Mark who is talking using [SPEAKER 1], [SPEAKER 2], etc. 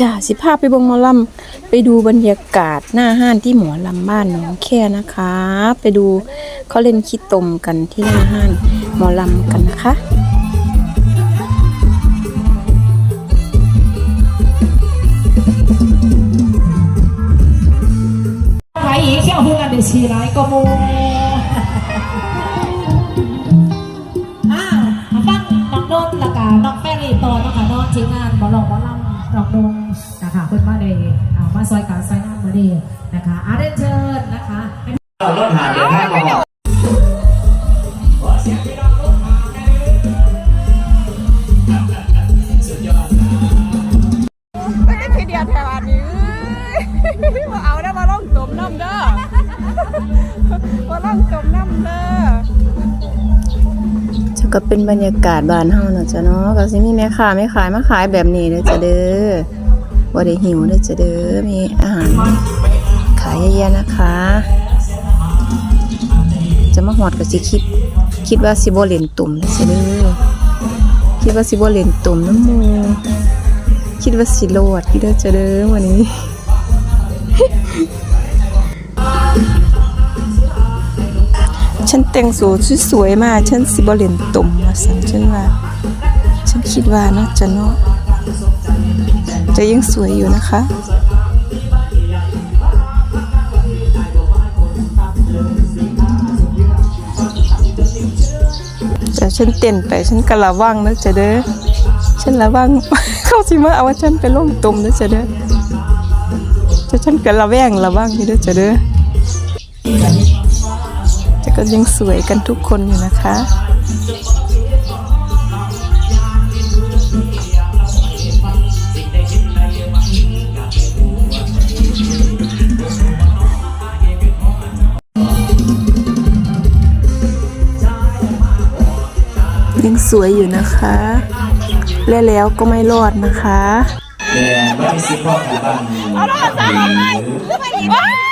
[SPEAKER 1] จ้าสิพาไปบงหมอลำไปดูบรรยากาศหน้าห้านที่หมอลำบ้านหนองแค่นะคะ ไปดูเขาเล่นขี้ตมกันที่หน้าห้านหมอลำกันนะคะ
[SPEAKER 2] ไว้อีกเที่ยวพูดกันเดี๋ยวชีไรก็โมอ้าวมาฟังน้องโดนละกาน้องแฟรี่ต่อนะคะน้องทีมงานบอลองบอลำ น้องโดนนะคะเพิ่นมาเลยเอามาซอยการซอยน้ำมาดีนะคะอาเรนเชิญนะคะ
[SPEAKER 3] เราลดหาเดินทางมาบอก
[SPEAKER 1] ไม่ได้พีเดียวนี้มาเอาได้มาลอง ก็เป็นบรรยากาศบ้านเฮาเนาะจ้ะเนาะก็สิมีแม่ค้าแม่ขายมาขายแบบนี้เด้อจ้ะเด้อบ่ได้หิวเด้อจ้ะเด้อมีอาหารขายเยอะๆนะคะ จะมาหอดก็สิคิด คิดว่าสิบ่เล่นตุ่มเด้อจ้ะเด้อคิดว่าสิบ่เล่นตุ่มน้ำมูคิดว่าสิโลดเด้อจะเด้อวันนี้ ฉันแต่งสูสวยๆมาฉันสิบ่เล่นตุ่มมาสั่นฉันว่า ฉันคิดว่านาะจะเนาะจะยังสวยอยู่นะคะแต่ฉันเต้นไปฉันก็ระวังนะจะเด้อฉันระวังเข้าสิมาเอาว่าฉันไปล่มตุ่มนะจะเด้อจะฉันก็ระแวงระวังนี่เด้อจะเด้อ แต่ก็ยังสวยกันทุกคนอยู่นะคะยังสวยอยู่นะคะ และแล้วก็ไม่รอดนะคะ
[SPEAKER 3] แต่ไม่มีสิทธิ์พ่อการบ้านหรือ